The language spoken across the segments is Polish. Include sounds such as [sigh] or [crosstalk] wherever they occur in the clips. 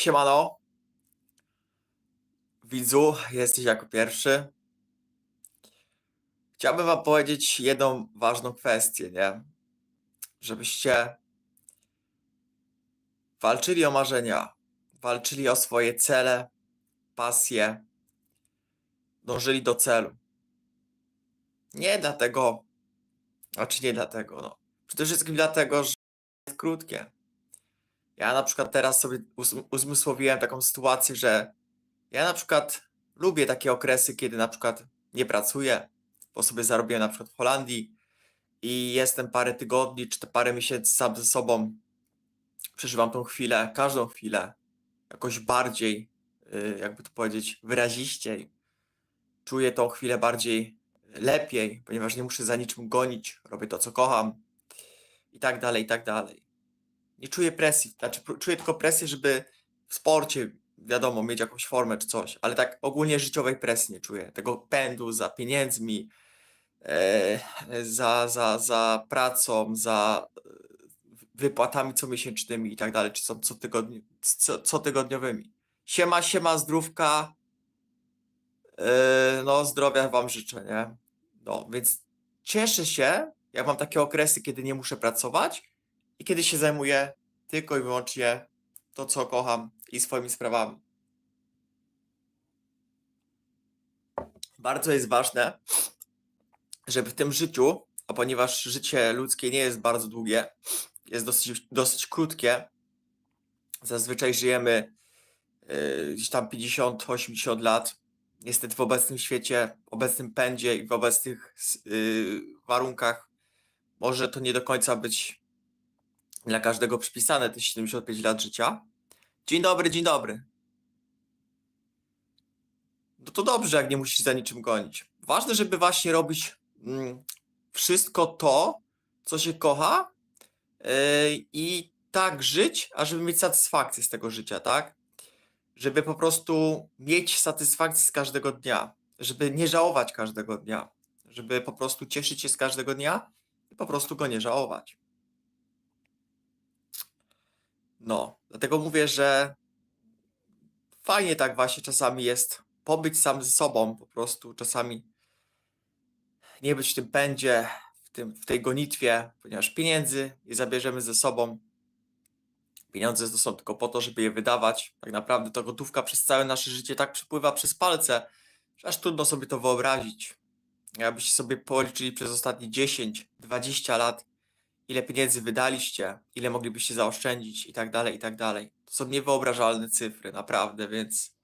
Siemano. Widzu, jesteś jako pierwszy. Chciałbym wam powiedzieć jedną ważną kwestię, nie? Żebyście walczyli o marzenia, walczyli o swoje cele, pasje, dążyli do celu. Nie dlatego, znaczy nie dlatego, no. Przede wszystkim dlatego, że jest krótkie. Ja na przykład teraz sobie uz- uzmysłowiłem taką sytuację, że ja na przykład lubię takie okresy, kiedy na przykład nie pracuję, bo sobie zarobiłem na przykład w Holandii i jestem parę tygodni czy te parę miesięcy sam ze sobą. Przeżywam tą chwilę, każdą chwilę jakoś bardziej, y, jakby to powiedzieć, wyraziściej. Czuję tą chwilę bardziej lepiej, ponieważ nie muszę za niczym gonić, robię to, co kocham i tak dalej, i tak dalej nie czuję presji. Znaczy, czuję tylko presję, żeby w sporcie, wiadomo, mieć jakąś formę czy coś, ale tak ogólnie życiowej presji nie czuję. Tego pędu za pieniędzmi, e, za, za, za pracą, za e, wypłatami comiesięcznymi i tak dalej, czy są cotygodni, co, cotygodniowymi. Siema, siema, zdrówka. E, no, zdrowia wam życzę, nie? No, więc cieszę się, jak mam takie okresy, kiedy nie muszę pracować, i kiedy się zajmuję tylko i wyłącznie to, co kocham i swoimi sprawami. Bardzo jest ważne, żeby w tym życiu, a ponieważ życie ludzkie nie jest bardzo długie, jest dosyć, dosyć krótkie, zazwyczaj żyjemy yy, gdzieś tam 50-80 lat. Niestety w obecnym świecie, w obecnym pędzie i w obecnych yy, warunkach może to nie do końca być dla każdego przypisane te 75 lat życia. Dzień dobry, dzień dobry. No to dobrze, jak nie musisz za niczym gonić. Ważne, żeby właśnie robić mm, wszystko to, co się kocha yy, i tak żyć, ażeby mieć satysfakcję z tego życia, tak? Żeby po prostu mieć satysfakcję z każdego dnia, żeby nie żałować każdego dnia, żeby po prostu cieszyć się z każdego dnia i po prostu go nie żałować. No, dlatego mówię, że fajnie tak właśnie czasami jest pobyć sam ze sobą, po prostu czasami nie być w tym pędzie, w, tym, w tej gonitwie, ponieważ pieniędzy je zabierzemy ze sobą. Pieniądze to są tylko po to, żeby je wydawać. Tak naprawdę to gotówka przez całe nasze życie tak przepływa przez palce, że aż trudno sobie to wyobrazić. Jakbyście sobie policzyli przez ostatnie 10-20 lat, ile pieniędzy wydaliście, ile moglibyście zaoszczędzić i tak dalej, i tak dalej. To są niewyobrażalne cyfry, naprawdę, więc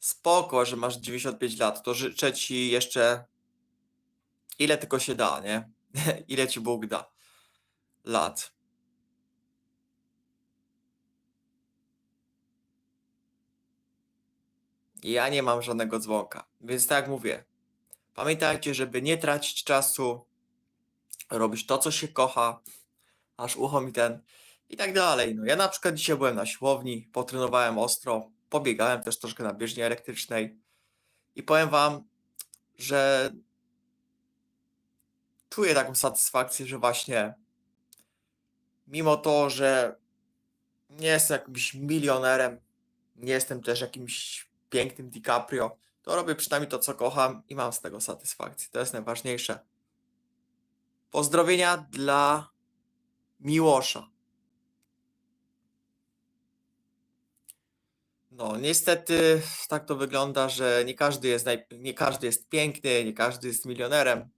spoko, że masz 95 lat, to życzę ci jeszcze ile tylko się da, nie? [laughs] ile ci Bóg da lat. Ja nie mam żadnego dzwonka, więc tak jak mówię, pamiętajcie, żeby nie tracić czasu, robić to, co się kocha, aż ucho mi ten i tak dalej. No ja na przykład dzisiaj byłem na siłowni, potrenowałem ostro, pobiegałem też troszkę na bieżni elektrycznej i powiem wam, że czuję taką satysfakcję, że właśnie mimo to, że nie jestem jakimś milionerem, nie jestem też jakimś pięknym DiCaprio, to robię przynajmniej to, co kocham i mam z tego satysfakcję. To jest najważniejsze. Pozdrowienia dla Miłosza. No, niestety tak to wygląda, że nie każdy jest, naj... nie każdy jest piękny, nie każdy jest milionerem,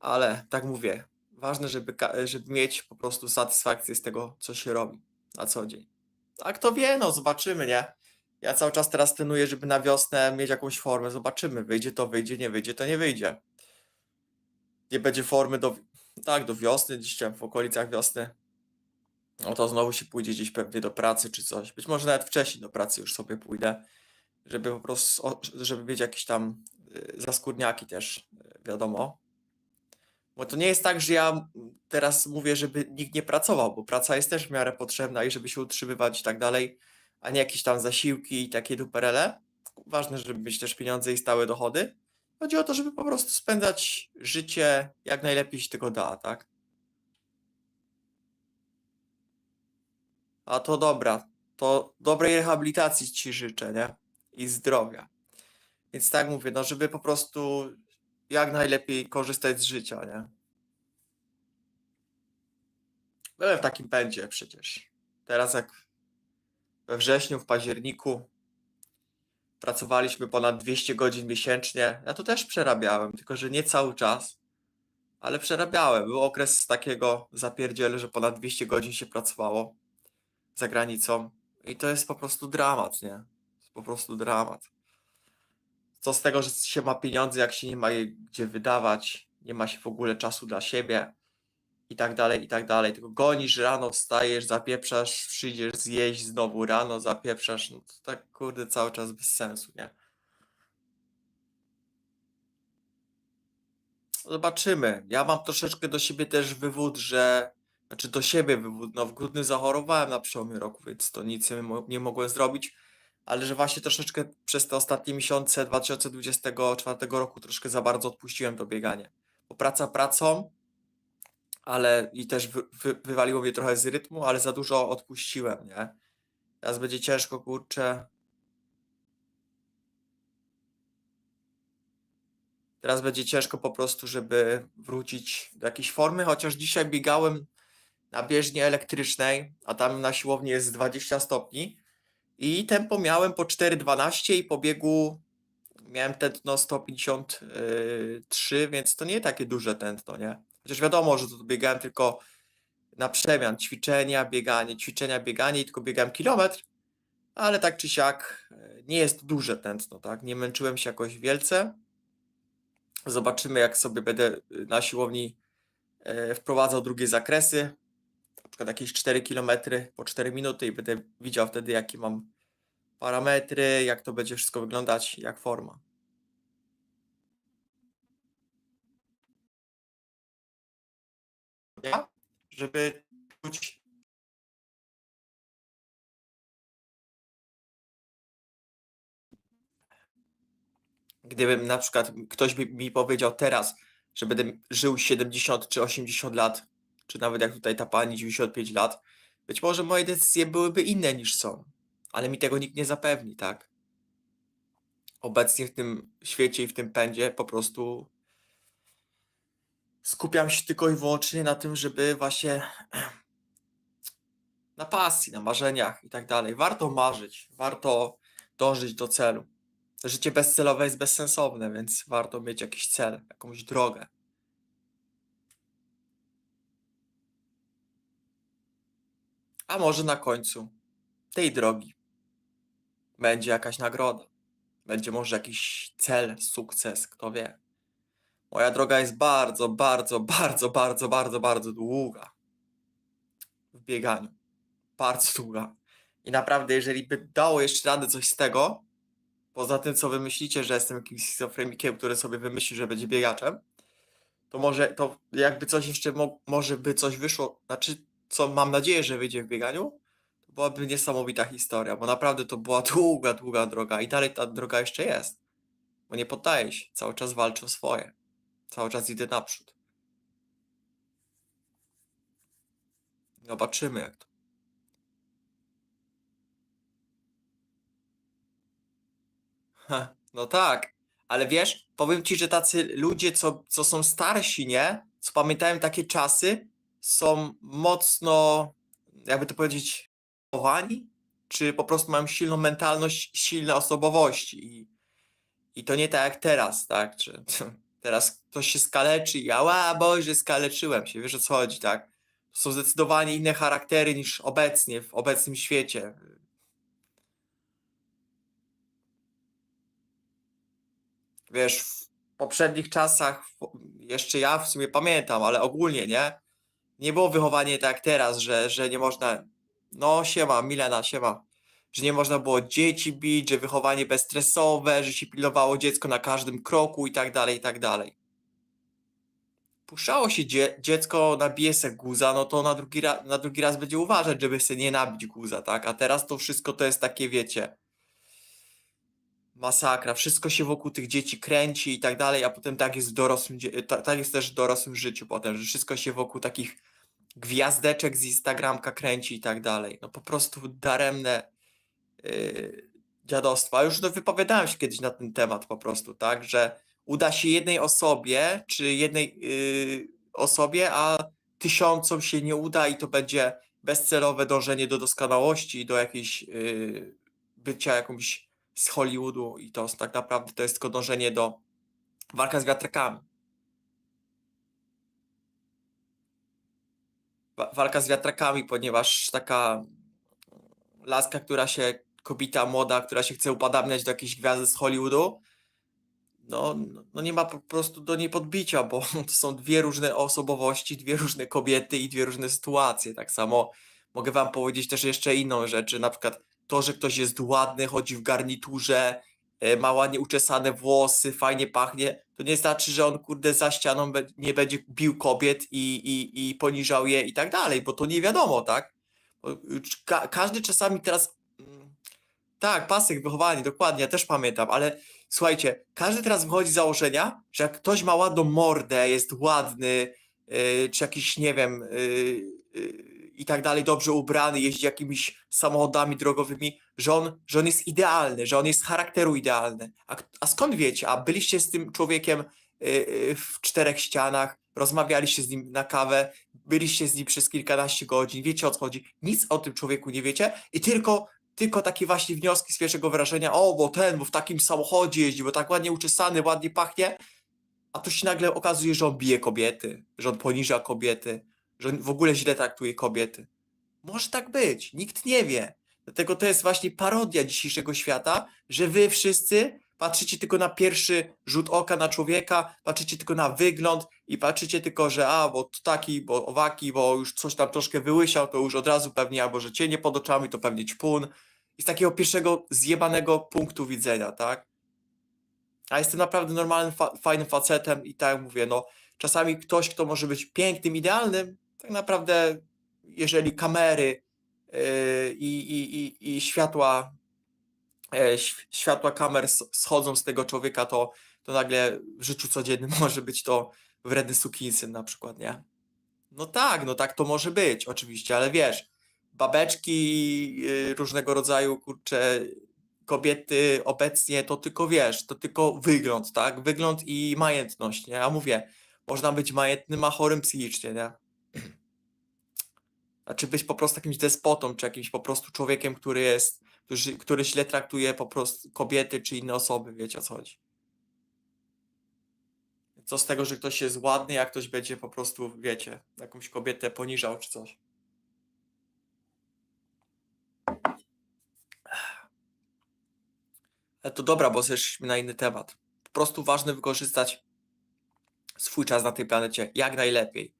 ale tak mówię, ważne, żeby, żeby mieć po prostu satysfakcję z tego, co się robi na co dzień. A kto wie, no zobaczymy, nie? Ja cały czas teraz trenuję, żeby na wiosnę mieć jakąś formę. Zobaczymy. Wyjdzie to, wyjdzie, nie wyjdzie, to nie wyjdzie. Nie będzie formy do, tak, do wiosny, gdzieś tam w okolicach wiosny. No to znowu się pójdzie gdzieś pewnie do pracy czy coś. Być może nawet wcześniej do pracy już sobie pójdę, żeby po prostu, żeby mieć jakieś tam y, zaskórniaki też, y, wiadomo. Bo to nie jest tak, że ja teraz mówię, żeby nikt nie pracował, bo praca jest też w miarę potrzebna i żeby się utrzymywać i tak dalej, a nie jakieś tam zasiłki i takie duperele. Ważne, żeby mieć też pieniądze i stałe dochody. Chodzi o to, żeby po prostu spędzać życie jak najlepiej się tego da, tak? A to dobra, to dobrej rehabilitacji ci życzę, nie? I zdrowia. Więc tak mówię, no żeby po prostu jak najlepiej korzystać z życia, nie? Byłem w takim pędzie przecież. Teraz jak we wrześniu, w październiku pracowaliśmy ponad 200 godzin miesięcznie. Ja to też przerabiałem, tylko że nie cały czas, ale przerabiałem. Był okres takiego zapierdzielu, że ponad 200 godzin się pracowało za granicą i to jest po prostu dramat, nie? Po prostu dramat. Co z tego, że się ma pieniądze, jak się nie ma je gdzie wydawać, nie ma się w ogóle czasu dla siebie i tak dalej, i tak dalej. Tylko gonisz rano, wstajesz, zapieprzasz, przyjdziesz zjeść znowu rano, zapieprzasz. No to tak kurde cały czas bez sensu, nie? Zobaczymy. Ja mam troszeczkę do siebie też wywód, że. Znaczy do siebie wywód. No w grudniu zachorowałem na przełomie roku, więc to nic nie, mo- nie mogłem zrobić. Ale że właśnie troszeczkę przez te ostatnie miesiące 2024 roku troszkę za bardzo odpuściłem to bieganie. Bo praca pracą, ale i też wy, wy, wywaliło mnie trochę z rytmu, ale za dużo odpuściłem, nie? Teraz będzie ciężko, kurczę. Teraz będzie ciężko po prostu, żeby wrócić do jakiejś formy, chociaż dzisiaj biegałem na bieżni elektrycznej, a tam na siłowni jest 20 stopni i tempo miałem po 4,12 i po biegu miałem tętno 153, więc to nie takie duże tętno, nie? Chociaż wiadomo, że to biegałem tylko na przemian, ćwiczenia, bieganie, ćwiczenia, bieganie i tylko biegałem kilometr, ale tak czy siak e, nie jest duże tętno, tak? Nie męczyłem się jakoś wielce. Zobaczymy, jak sobie będę y, na siłowni e, wprowadzał drugie zakresy, na przykład jakieś 4 km po 4 minuty i będę widział wtedy, jakie mam parametry, jak to będzie wszystko wyglądać, jak forma. Ja? Żeby czuć Gdybym na przykład ktoś by mi powiedział teraz, że będę żył 70 czy 80 lat, czy nawet jak tutaj ta pani 95 lat, być może moje decyzje byłyby inne niż są, ale mi tego nikt nie zapewni, tak? Obecnie w tym świecie i w tym pędzie po prostu skupiam się tylko i wyłącznie na tym, żeby właśnie [clears throat] na pasji, na marzeniach i tak dalej. Warto marzyć, warto dążyć do celu. Życie bezcelowe jest bezsensowne, więc warto mieć jakiś cel, jakąś drogę. A może na końcu tej drogi będzie jakaś nagroda. Będzie może jakiś cel, sukces, kto wie. Moja droga jest bardzo, bardzo, bardzo, bardzo, bardzo, bardzo długa w bieganiu. Bardzo długa. I naprawdę, jeżeli by dało jeszcze radę coś z tego, poza tym, co wy myślicie, że jestem jakimś schizofrenikiem, który sobie wymyśli, że będzie biegaczem, to może, to jakby coś jeszcze, mo może by coś wyszło, znaczy, co mam nadzieję, że wyjdzie w bieganiu, to byłaby niesamowita historia, bo naprawdę to była długa, długa droga i dalej ta droga jeszcze jest, bo nie poddaję się, cały czas walczę o swoje, cały czas idę naprzód. Zobaczymy, jak to. No tak, ale wiesz, powiem ci, że tacy ludzie, co, co są starsi, nie? Co pamiętają takie czasy, są mocno, jakby to powiedzieć, chowani, czy po prostu mają silną mentalność, silne osobowości. I, i to nie tak jak teraz, tak? Czy, [laughs] Teraz ktoś się skaleczy i ja, ła, Boże, skaleczyłem się, wiesz o co chodzi, tak? To są zdecydowanie inne charaktery niż obecnie, w obecnym świecie. Wiesz, w poprzednich czasach, jeszcze ja w sumie pamiętam, ale ogólnie, nie? Nie było wychowanie tak jak teraz, że, że nie można. No, siema, Milena, siema że nie można było dzieci bić, że wychowanie bezstresowe, że się pilnowało dziecko na każdym kroku i tak dalej, i tak dalej. Puszczało się dzie dziecko, nabije se guza, no to na drugi, ra na drugi raz będzie uważać, żeby se nie nabić guza, tak? A teraz to wszystko to jest takie, wiecie, masakra. Wszystko się wokół tych dzieci kręci i tak dalej, a potem tak jest w dorosłym, tak jest też w dorosłym życiu potem, że wszystko się wokół takich gwiazdeczek z Instagramka kręci i tak dalej. No po prostu daremne yy, dziadostwa. Już no, wypowiadałem się kiedyś na ten temat po prostu, tak, że uda się jednej osobie, czy jednej yy, osobie, a tysiącom się nie uda i to będzie bezcelowe dążenie do doskonałości, do jakiejś yy, bycia jakąś z Hollywoodu i to tak naprawdę to jest tylko dążenie do walka z wiatrakami. Wa- Walka z wiatrakami, ponieważ taka laska, która się, kobieta młoda, która się chce upodabniać do jakiejś gwiazdy z Hollywoodu, no, no nie ma po prostu do niej podbicia, bo [laughs] to są dwie różne osobowości, dwie różne kobiety i dwie różne sytuacje. Tak samo mogę wam powiedzieć też jeszcze inną rzecz, na przykład to, że ktoś jest ładny, chodzi w garniturze, e, ma ładnie uczesane włosy, fajnie pachnie, to nie znaczy, że on kurde za ścianą nie będzie bił kobiet i, i, i poniżał je i tak dalej, bo to nie wiadomo, tak? Ka każdy czasami teraz mm, tak, pasek, wychowanie, dokładnie, ja też pamiętam, ale słuchajcie, każdy teraz wychodzi z założenia, że jak ktoś ma ładną mordę, jest ładny, yy, czy jakiś, nie wiem, yy, yy, i tak dalej, dobrze ubrany, jeździ jakimiś samochodami drogowymi, że on, że on jest idealny, że on jest z charakteru idealny. A, a skąd wiecie? A byliście z tym człowiekiem yy, w czterech ścianach, rozmawialiście z nim na kawę, byliście z nim przez kilkanaście godzin, wiecie o co chodzi, nic o tym człowieku nie wiecie i tylko tylko takie właśnie wnioski z pierwszego wrażenia, o, bo ten, bo w takim samochodzie jeździ, bo tak ładnie uczesany, ładnie pachnie, a tu się nagle okazuje, że on bije kobiety, że on poniża kobiety, że on w ogóle źle traktuje kobiety. Może tak być, nikt nie wie. Dlatego to jest właśnie parodia dzisiejszego świata, że wy wszyscy patrzycie tylko na pierwszy rzut oka na człowieka, patrzycie tylko na wygląd i patrzycie tylko, że a, bo taki, bo owaki, bo już coś tam troszkę wyłysiał, to już od razu pewnie, albo że cienie pod oczami, to pewnie ćpun. I z takiego pierwszego zjebanego punktu widzenia, tak? A jestem naprawdę normalnym, fa fajnym facetem i tak mówię, no czasami ktoś, kto może być pięknym, idealnym, tak naprawdę jeżeli kamery yy, i, i, i, światła, światła kamer schodzą z tego człowieka, to, to nagle w życiu codziennym [laughs] może być to wredny sukinsyn na przykład, nie? No tak, no tak to może być, oczywiście, ale wiesz, babeczki y, różnego rodzaju, kurcze, kobiety obecnie to tylko wiesz, to tylko wygląd, tak? Wygląd i majętność, nie? A mówię, można być majętnym, a chorym psychicznie, nie? [clears throat] Znaczy być po prostu jakimś despotą, czy jakimś po prostu człowiekiem, który jest, który, który źle traktuje po prostu kobiety czy inne osoby, wiecie o co chodzi. Co z tego, że ktoś jest ładny, jak ktoś będzie po prostu, wiecie, jakąś kobietę poniżał czy coś. Ale to dobra, bo zeszliśmy na inny temat. Po prostu ważne wykorzystać swój czas na tej planecie jak najlepiej.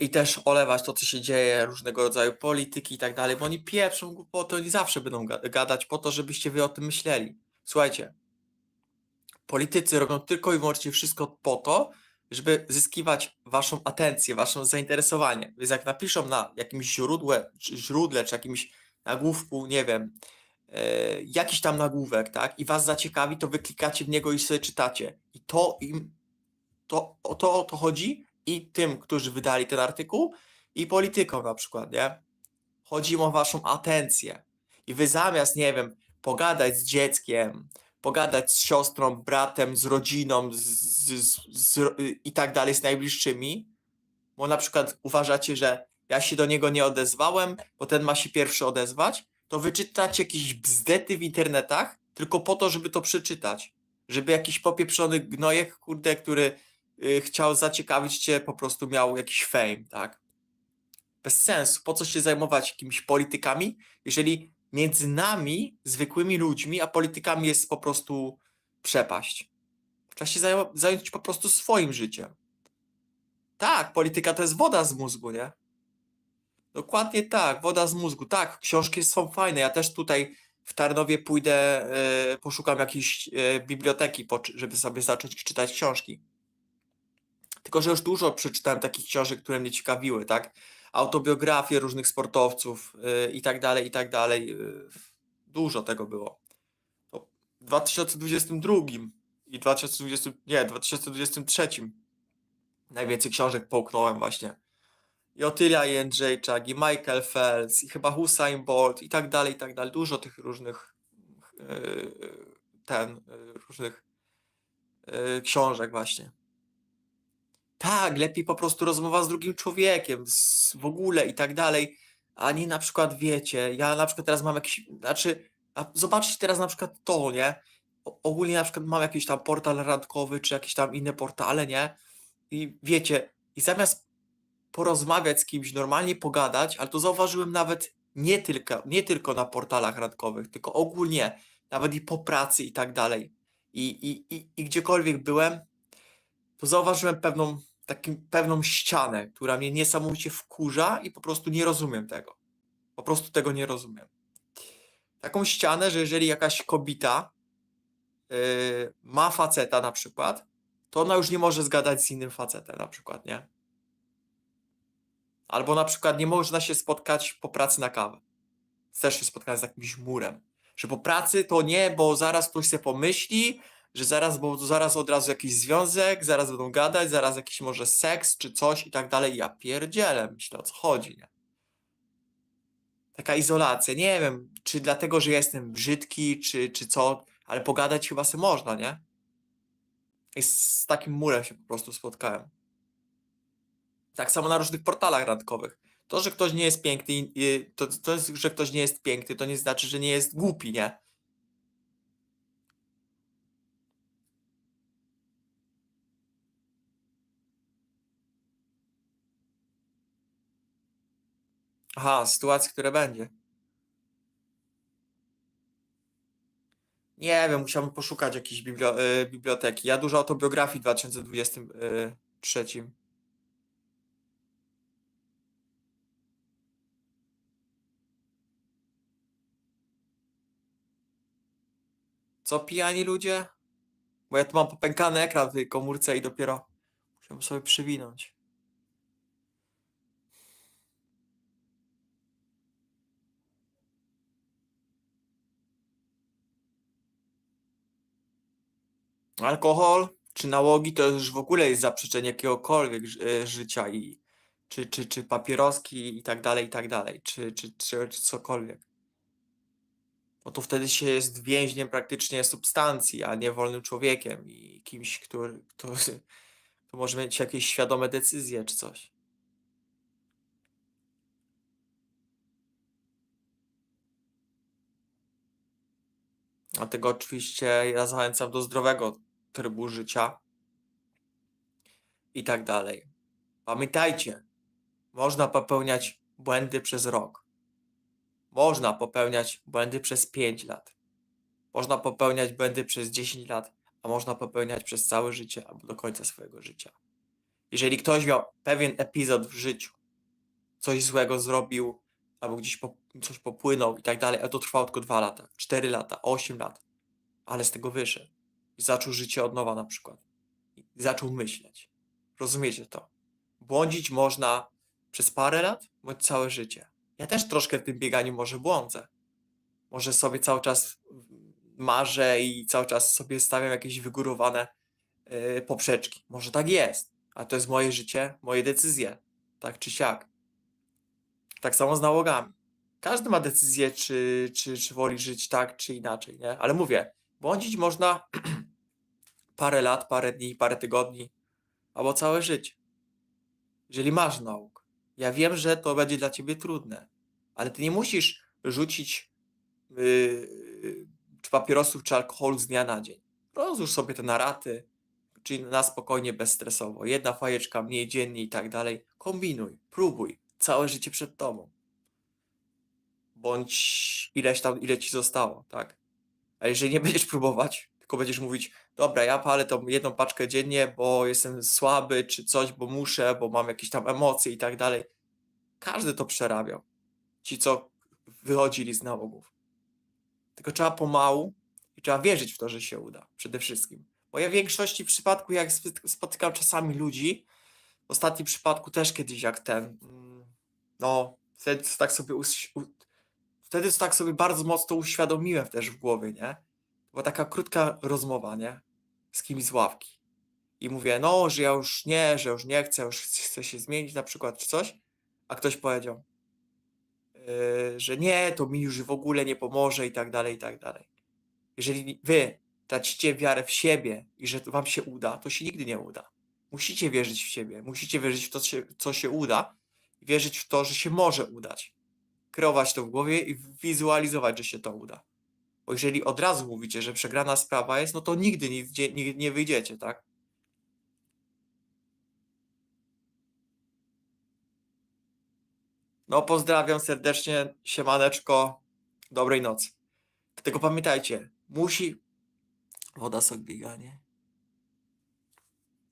I też olewać to, co się dzieje, różnego rodzaju polityki i tak dalej, bo oni pieprzą głupoty, oni zawsze będą ga- gadać po to, żebyście wy o tym myśleli. Słuchajcie, politycy robią tylko i wyłącznie wszystko po to, żeby zyskiwać waszą atencję, wasze zainteresowanie. Więc jak napiszą na jakimś źródle, czy źródle, czy jakimś nagłówku, nie wiem, e, jakiś tam nagłówek, tak, i was zaciekawi, to wy klikacie w niego i sobie czytacie. I to im, to o to, o to chodzi i tym, którzy wydali ten artykuł, i politykom na przykład, nie? Chodzi im o waszą atencję. I wy zamiast, nie wiem, pogadać z dzieckiem, pogadać z siostrą, bratem, z rodziną z, z, z, i tak dalej, z najbliższymi, bo na przykład uważacie, że ja się do niego nie odezwałem, bo ten ma się pierwszy odezwać, to wyczytacie jakieś bzdety w internetach tylko po to, żeby to przeczytać. Żeby jakiś popieprzony gnojek, kurde, który chciał zaciekawić cię, po prostu miał jakiś fame, tak? Bez sensu. Po co się zajmować jakimiś politykami, jeżeli między nami, zwykłymi ludźmi, a politykami jest po prostu przepaść. Trzeba się zająć, zająć po prostu swoim życiem. Tak, polityka to jest woda z mózgu, nie? Dokładnie tak, woda z mózgu. Tak, książki są fajne. Ja też tutaj w Tarnowie pójdę, e, poszukam jakiejś e, biblioteki, żeby sobie zacząć czytać książki. Tylko, że już dużo przeczytałem takich książek, które mnie ciekawiły, tak? Autobiografie różnych sportowców e, i tak dalej, i tak dalej. e, Dużo tego było. To w 2022 i 2020, nie, 2023 najwięcej książek połknąłem właśnie. I Otylia Jędrzejczak, i Michael Phelps, i chyba Usain Bolt, i tak dalej, i tak dalej. Dużo tych różnych yy, ten, różnych książek właśnie. Tak, lepiej po prostu rozmowa z drugim człowiekiem, z, w ogóle i tak dalej, a nie na przykład, wiecie, ja na przykład teraz mam jakiś, znaczy, a zobaczcie teraz na przykład to, nie? O, ogólnie na przykład mam jakiś tam portal randkowy, czy jakieś tam inne portale, nie? I wiecie, i zamiast porozmawiać z kimś, normalnie pogadać, ale to zauważyłem nawet nie tylko, nie tylko na portalach randkowych, tylko ogólnie, nawet i po pracy i tak dalej. I, i, i, i gdziekolwiek byłem, to zauważyłem pewną, takim, pewną ścianę, która mnie niesamowicie wkurza i po prostu nie rozumiem tego. Po prostu tego nie rozumiem. Taką ścianę, że jeżeli jakaś kobieta yy, ma faceta na przykład, to ona już nie może zgadać z innym facetem na przykład, nie? Albo na przykład nie można się spotkać po pracy na kawę. Chcesz się spotkać z jakimś murem. Że po pracy to nie, bo zaraz ktoś sobie pomyśli, że zaraz, bo zaraz od razu jakiś związek, zaraz będą gadać, zaraz jakiś może seks czy coś i tak dalej. Ja pierdzielę, myślę o co chodzi, nie? Taka izolacja. Nie wiem, czy dlatego, że jestem brzydki, czy, czy co, ale pogadać chyba sobie można, nie? I z takim murem się po prostu spotkałem. Tak samo na różnych portalach randkowych. To, że ktoś nie jest piękny, to, to że ktoś nie jest piękny, to nie znaczy, że nie jest głupi, nie? Aha, sytuacji, które będzie. Nie wiem, musiałbym poszukać jakiejś biblio, y, biblioteki. Ja dużo autobiografii w 2023. Co pijani ludzie? Bo ja tu mam popękany ekran w tej komórce i dopiero musiałem sobie przywinąć. Alkohol czy nałogi to już w ogóle jest zaprzeczenie jakiegokolwiek e, życia i czy, czy, czy papieroski i tak dalej, i tak dalej, czy, czy, czy, czy cokolwiek. No to wtedy się jest więźniem praktycznie substancji, a nie wolnym człowiekiem i kimś, który, kto, [laughs] kto może mieć jakieś świadome decyzje czy coś. Dlatego oczywiście ja zachęcam do zdrowego trybu życia i tak dalej. Pamiętajcie, można popełniać błędy przez rok. Można popełniać błędy przez 5 lat. Można popełniać błędy przez 10 lat, a można popełniać przez całe życie albo do końca swojego życia. Jeżeli ktoś miał pewien epizod w życiu, coś złego zrobił, albo gdzieś po, coś popłynął i tak dalej, a to trwało tylko 2 lata, 4 lata, 8 lat, ale z tego wyszedł i zaczął życie od nowa na przykład. I zaczął myśleć. Rozumiecie to? Błądzić można przez parę lat, bądź całe życie. Ja też troszkę w tym bieganiu może błądzę. Może sobie cały czas marzę i cały czas sobie stawiam jakieś wygórowane yy, poprzeczki. Może tak jest, a to jest moje życie, moje decyzje, tak czy siak. Tak samo z nałogami. Każdy ma decyzję, czy, czy, czy woli żyć tak, czy inaczej, nie? Ale mówię, błądzić można [clears throat] parę lat, parę dni, parę tygodni, albo całe życie. Jeżeli masz nauk. Ja wiem, że to będzie dla ciebie trudne, ale ty nie musisz rzucić yy, czy papierosów, czy alkoholu z dnia na dzień. Rozłóż sobie to na raty, czyli na spokojnie, bezstresowo. Jedna fajeczka mniej dziennie i tak dalej. Kombinuj, próbuj. Całe życie przed tobą. Bądź ileś tam, ile ci zostało, tak? A jeżeli nie będziesz próbować, tylko będziesz mówić, dobra, ja palę tą jedną paczkę dziennie, bo jestem słaby, czy coś, bo muszę, bo mam jakieś tam emocje i tak dalej. Każdy to przerabiał. Ci, co wychodzili z nałogów. Tylko trzeba pomału i trzeba wierzyć w to, że się uda. Przede wszystkim. Bo ja w większości przypadków, jak sp- spotykam czasami ludzi, w ostatnim przypadku też kiedyś jak ten, mm, no, wtedy tak sobie, uś- u, wtedy tak sobie bardzo mocno uświadomiłem też w głowie, nie? Była taka krótka rozmowa, nie? Z kimś z ławki. I mówię, no, że ja już nie, że już nie chcę, już chcę się zmienić na przykład, czy coś. A ktoś powiedział, yy, że nie, to mi już w ogóle nie pomoże i tak dalej, i tak dalej. Jeżeli wy tracicie wiarę w siebie i że wam się uda, to się nigdy nie uda. Musicie wierzyć w siebie, musicie wierzyć w to, co się uda wierzyć w to, że się może udać. Kreować to w głowie i wizualizować, że się to uda. Bo jeżeli od razu mówicie, że przegrana sprawa jest, no to nigdy nie, nie, nie, wyjdziecie, tak? No, pozdrawiam serdecznie, siemaneczko, dobrej nocy. Tylko pamiętajcie, musi... Woda sok biega, nie?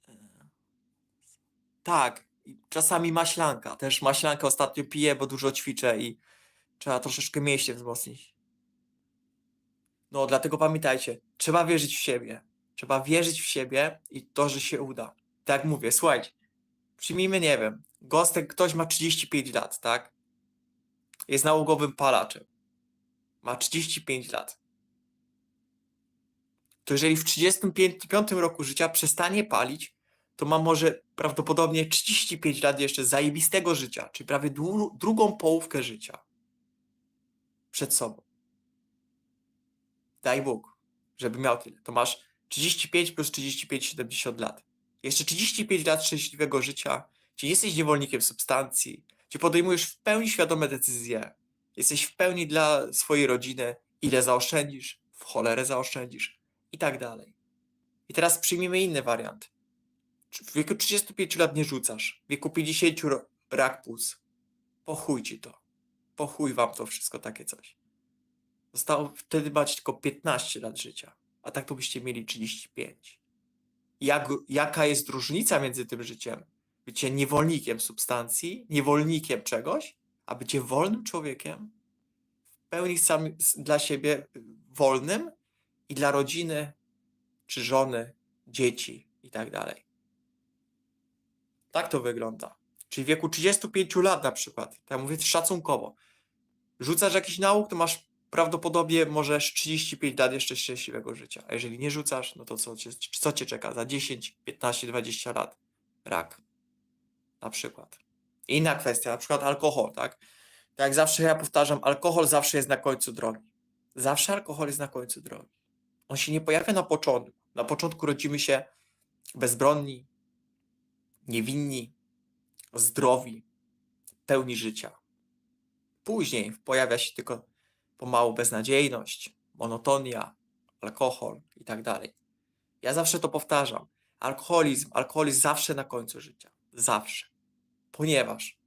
E, Tak, czasami maślanka. Też maślankę ostatnio piję, bo dużo ćwiczę i trzeba troszeczkę mięśnie wzmocnić. No, dlatego pamiętajcie, trzeba wierzyć w siebie. Trzeba wierzyć w siebie i to, że się uda. Tak mówię, słuchajcie, przyjmijmy, nie wiem, Gostek, ktoś ma 35 lat, tak? Jest nałogowym palaczem. Ma 35 lat. To jeżeli w 35 roku życia przestanie palić, to ma może prawdopodobnie 35 lat jeszcze zajebistego życia, czyli prawie dłu- drugą połówkę życia przed sobą. Daj Bóg, żeby miał tyle. To masz 35 plus 35, 70 lat. Jeszcze 35 lat szczęśliwego życia, gdzie jesteś niewolnikiem substancji, gdzie podejmujesz w pełni świadome decyzje, jesteś w pełni dla swojej rodziny, ile zaoszczędzisz, w cholerę zaoszczędzisz i tak dalej. I teraz przyjmijmy inny wariant. W wieku 35 lat nie rzucasz, w wieku 50 ro- rak płuc. Po chuj ci to. Po chuj wam to wszystko takie coś. Zostało, wtedy macie tylko 15 lat życia, a tak to byście mieli 35. Jak, jaka jest różnica między tym życiem? Bycie niewolnikiem substancji, niewolnikiem czegoś, a bycie wolnym człowiekiem, w pełni sam dla siebie y, wolnym i dla rodziny, czy żony, dzieci i tak dalej. Tak to wygląda. Czyli w wieku 35 lat na przykład, tak mówię szacunkowo, rzucasz jakiś nauk, to masz prawdopodobnie możesz 35 lat jeszcze szczęśliwego życia. A jeżeli nie rzucasz, no to co cię, co cię czeka za 10, 15, 20 lat? Rak. Na przykład. Inna kwestia, na przykład alkohol, tak? Tak jak zawsze ja powtarzam, alkohol zawsze jest na końcu drogi. Zawsze alkohol jest na końcu drogi. On się nie pojawia na początku. Na początku rodzimy się bezbronni, niewinni, zdrowi, pełni życia. Później pojawia się tylko pomału beznadziejność, monotonia, alkohol i tak dalej. Ja zawsze to powtarzam. Alkoholizm, alkoholizm zawsze na końcu życia. Zawsze. Ponieważ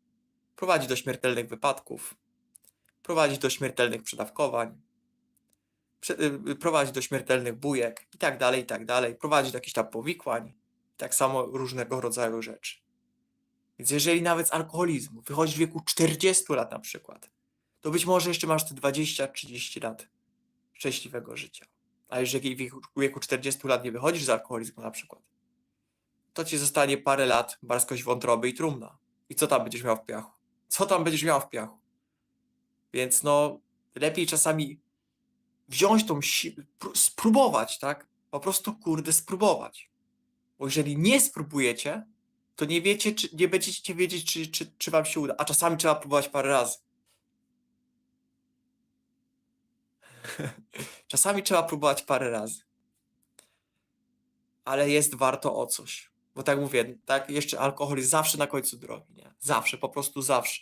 prowadzi do śmiertelnych wypadków, prowadzi do śmiertelnych przedawkowań, prze- y, prowadzi do śmiertelnych bujek i tak dalej, i tak dalej. Prowadzi do jakichś tam powikłań, tak samo różnego rodzaju rzeczy. Więc jeżeli nawet z alkoholizmu wychodzisz w wieku 40 lat na przykład, to być może jeszcze masz te 20-30 lat szczęśliwego życia. A jeżeli w wieku, w wieku 40 lat nie wychodzisz z alkoholizmu na przykład, to ci zostanie parę lat barskość wątroby i trumna. I co tam będziesz miał w piachu? Co tam będziesz miał w piachu? Więc no, lepiej czasami wziąć tą siłę, spróbować, tak? Po prostu, kurde, spróbować. Bo jeżeli nie spróbujecie, to nie wiecie, czy nie będziecie wiedzieć, czy, czy, czy wam się uda. A czasami trzeba próbować parę razy. [laughs] czasami trzeba próbować parę razy. Ale jest warto o coś. Bo tak mówię, tak, jeszcze alkohol jest zawsze na końcu drogi, nie? Zawsze, po prostu zawsze.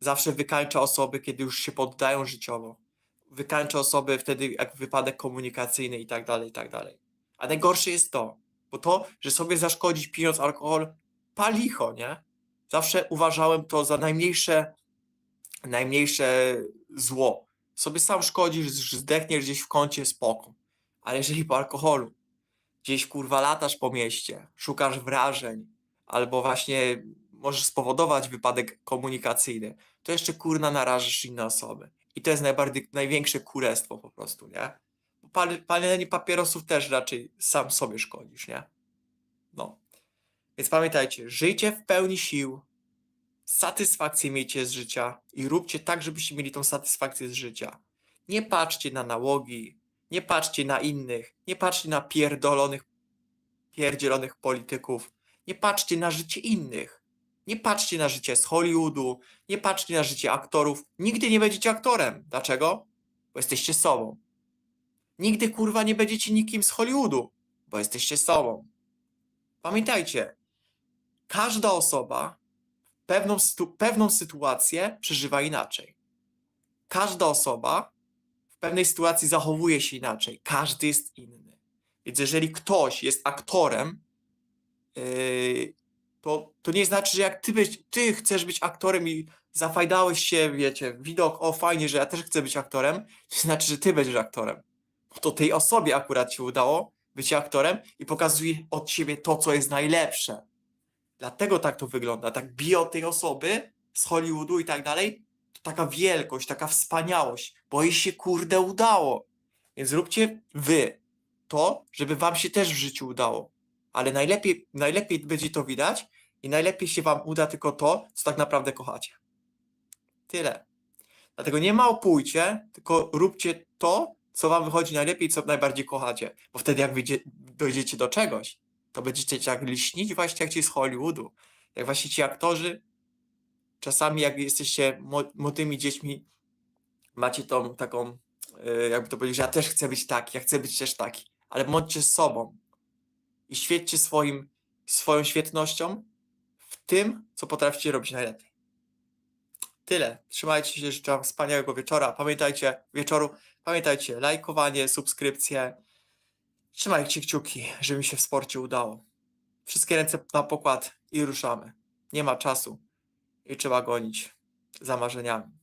Zawsze wykańcza osoby, kiedy już się poddają życiowo. Wykańcza osoby wtedy, jak wypadek komunikacyjny i tak dalej, i tak dalej. A najgorsze jest to, bo to, że sobie zaszkodzić pijąc alkohol, palicho, nie? Zawsze uważałem to za najmniejsze, najmniejsze zło. Sobie sam szkodzisz, zdechniesz gdzieś w kącie, spoko. Ale jeżeli po alkoholu gdzieś kurwa latasz po mieście, szukasz wrażeń, albo właśnie możesz spowodować wypadek komunikacyjny, to jeszcze kurna narażysz inne osoby. I to jest najbardziej, największe kurestwo po prostu, nie? Palenie papierosów też raczej sam sobie szkodzisz, nie? Więc pamiętajcie, żyjcie w pełni sił, satysfakcję miejcie z życia i róbcie tak, żebyście mieli tą satysfakcję z życia. Nie patrzcie na nałogi, nie patrzcie na innych, nie patrzcie na pierdolonych, pierdzielonych polityków, nie patrzcie na życie innych. Nie patrzcie na życie z Hollywoodu, nie patrzcie na życie aktorów. Nigdy nie będziecie aktorem. Dlaczego? Bo jesteście sobą. Nigdy kurwa nie będziecie nikim z Hollywoodu, bo jesteście sobą. Pamiętajcie, każda osoba pewną, pewną sytuację przeżywa inaczej. Każda osoba w pewnej sytuacji zachowuje się inaczej. Każdy jest inny. Więc jeżeli ktoś jest aktorem, yy, to, to nie znaczy, że jak ty, być, ty chcesz być aktorem i zafajdałeś się, wiecie, widok, o fajnie, że ja też chcę być aktorem, to znaczy, że ty będziesz aktorem. Bo to tej osobie akurat się udało być aktorem i pokazuje od siebie to, co jest najlepsze. Dlatego tak to wygląda. Tak bije od tej osoby z Hollywoodu i tak dalej. To taka wielkość, taka wspaniałość, bo jej się kurde udało. Więc zróbcie wy to, żeby wam się też w życiu udało. Ale najlepiej, najlepiej będzie to widać i najlepiej się wam uda tylko to, co tak naprawdę kochacie. Tyle. Dlatego nie małpujcie, tylko róbcie to, co wam wychodzi najlepiej, co najbardziej kochacie. Bo wtedy jak wyjdzie, dojdziecie do czegoś, to będziecie tak liśnić właśnie jak ci z Hollywoodu. Jak właśnie ci aktorzy, czasami jak jesteście młodymi dziećmi, macie tą taką, yy, jakby to powiedzieć, ja też chcę być taki, ja chcę być też taki. Ale bądźcie sobą i świećcie swoim, swoją świetnością w tym, co potraficie robić najlepiej. Tyle. Trzymajcie się, życzę wam wspaniałego wieczora. Pamiętajcie, wieczoru, pamiętajcie, lajkowanie, subskrypcje. Trzymajcie kciuki, żeby mi się w sporcie udało. Wszystkie ręce na pokład i ruszamy. Nie ma czasu i trzeba gonić za marzeniami.